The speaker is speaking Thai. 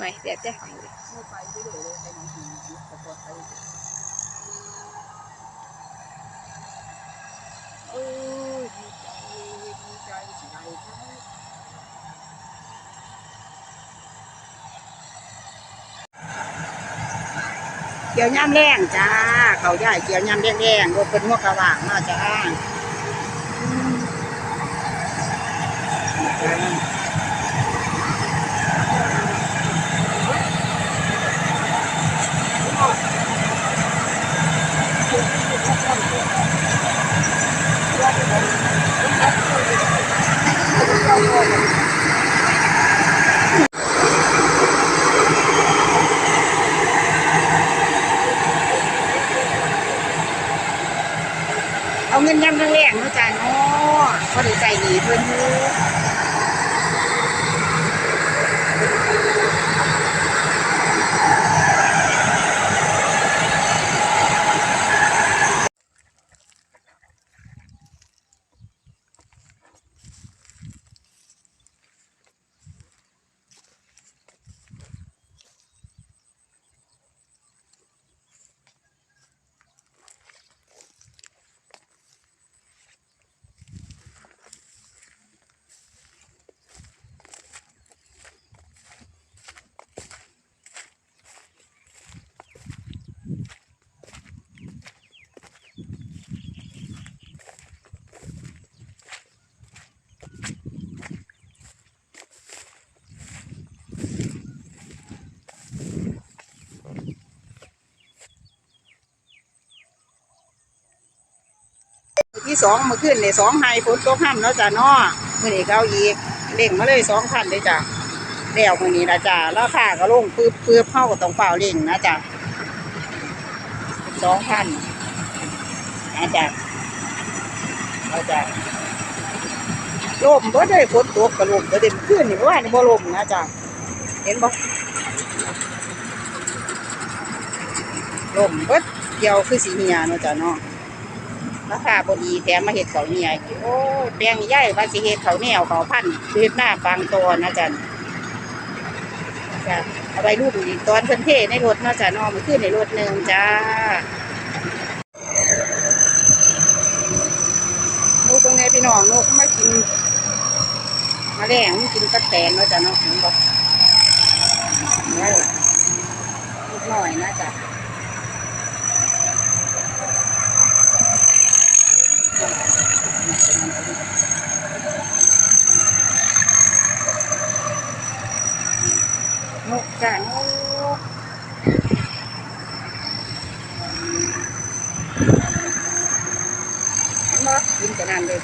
น่เดี๋ยวจะไม่ไปไม่ได้เลยไปดีดีแต่พอไปเออดีใจดีใจสิได้ใช่เกี่ยวย่ำแรงจ้า เขาใหญ่เกี่ยวย่ำแดงๆรถเป็นหัวกระว่างมาจ้า เอาเงินย่ำแรงๆเนาะจ้าเนาะพอดีใจดีเพิ่นอยู่ที่ สองมื่อคืนเนี่ยสองไฮฝนตกห้ำเนาะจ้าเนาะมื่อนี้ก็เอาอีกเล่งมาเลยสองพันเลยจ้ะแล้วมือนี้นะจ้าราคาก็ลงปื๊บปื๊บเข้าก็ต้องเปล่าเล่งนะจ้ะสองพันนะจ้ะเอาจ้ะลมบ่ได้ฝนตกก็ลมบ่ได้เมื่อคืนนี่เมื่านนี่บ่ลมนะจ้ะเห็นบ่ลมเบิดเกี่ยวคือสีเหียเนาะจ้ะเนาะ ราคาบดีแถมมาเห็ดเขาวเหนียโอ้แปลงใหญ่ว่าสิเห็ดเขาวเนียวเขาพันเห็ดหน้าบางตัวนะจ๊ะจ้ะเอาไปรูปอีกตอนเพิ่นเทในรถนาะจ้ะน้องมันขึ้นในรถหนึ่งจ้าลูกเป็นไงพี่น้องลูกมากินมาแรงมันกินกระแตนนาะจ้ะนาะเห็นบอกนี่ลูกหน่อยนะจ๊ะ นกจ้านกมากินกันนั่นเลย